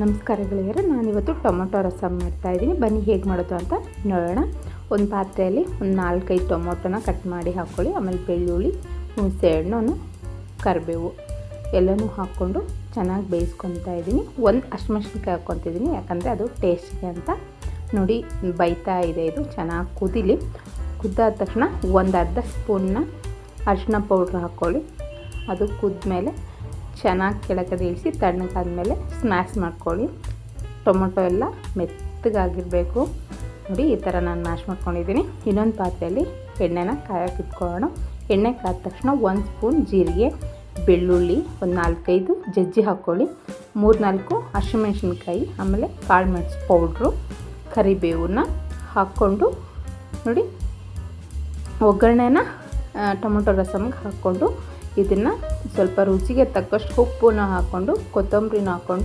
ನಮಸ್ಕಾರ ಗೆಳೆಯರೆ, ನಾನಿವತ್ತು ಟೊಮೊಟೊ ರಸಮ್ ಮಾಡ್ತಾಯಿದ್ದೀನಿ ಬನ್ನಿ ಹೇಗೆ ಮಾಡೋದು ಅಂತ ನೋಡೋಣ. ಒಂದು ಪಾತ್ರೆಯಲ್ಲಿ ಒಂದು ನಾಲ್ಕೈದು ಟೊಮೊಟೊನ ಕಟ್ ಮಾಡಿ ಹಾಕ್ಕೊಳ್ಳಿ ಆಮೇಲೆ ಬೆಳ್ಳುಳ್ಳಿ, ಹುಣಸೆ ಹಣ್ಣು ಕರಿಬೇವು ಎಲ್ಲನೂ ಹಾಕ್ಕೊಂಡು ಚೆನ್ನಾಗಿ ಬೇಯಿಸ್ಕೊತಾ ಇದ್ದೀನಿ. ಒಂದು ಹಸಿಮೆಣ್ಸಿನ್ಕಾಯಿ ಹಾಕ್ಕೊತಿದ್ದೀನಿ. ಯಾಕಂದರೆ ಅದು ಟೇಸ್ಟಿಗೆ ಅಂತ ನೋಡಿ ಬೈತಾ ಇದೆ ಇದು. ಚೆನ್ನಾಗಿ ಕುದಿಲಿ. ಕುದ್ದಾದ ತಕ್ಷಣ ಒಂದು ಅರ್ಧ ಸ್ಪೂನ್ನ ಅರಿಶಿನ ಪೌಡ್ರ್ ಹಾಕ್ಕೊಳ್ಳಿ ಅದು ಕುದ್ಮೇಲೆ ಚೆನ್ನಾಗಿ ಕೆಳಗಡೆ ಇಳಿಸಿ ತಣ್ಣಗಾದ್ಮೇಲೆ ಸ್ಮ್ಯಾಶ್ ಮಾಡ್ಕೊಳ್ಳಿ. ಟೊಮೊಟೊ ಎಲ್ಲ ಮೆತ್ತಗಾಗಿರಬೇಕು. ನೋಡಿ, ಈ ಥರ ನಾನು ಮ್ಯಾಶ್ ಮಾಡ್ಕೊಂಡಿದ್ದೀನಿ. ಇನ್ನೊಂದು ಪಾತ್ರೆಯಲ್ಲಿ ಎಣ್ಣೆನ ಕಾಯಕ್ಕೆ ಇಟ್ಕೊಳ್ಳೋಣ. ಎಣ್ಣೆ ಕಾದ ತಕ್ಷಣ ಒಂದು ಸ್ಪೂನ್ ಜೀರಿಗೆ, ಬೆಳ್ಳುಳ್ಳಿ, ಒಂದು ನಾಲ್ಕೈದು ಜಜ್ಜಿ ಹಾಕ್ಕೊಳ್ಳಿ. ಮೂರು ನಾಲ್ಕು ಹಸಿಮೆಣ್ಸಿನ್ಕಾಯಿ, ಆಮೇಲೆ ಕಾಳು ಮೆಣಸು ಪೌಡ್ರು, ಕರಿಬೇವನ್ನ ಹಾಕ್ಕೊಂಡು, ನೋಡಿ, ಒಗ್ಗರಣೆನ ಟೊಮೊಟೊ ರಸಮ್ಗೆ ಹಾಕ್ಕೊಂಡು ಇದನ್ನು ಸ್ವಲ್ಪ ರುಚಿಗೆ ತಕ್ಕಷ್ಟು ಉಪ್ಪನ್ನು ಹಾಕ್ಕೊಂಡು ಕೊತ್ತಂಬರಿನ ಹಾಕ್ಕೊಂಡು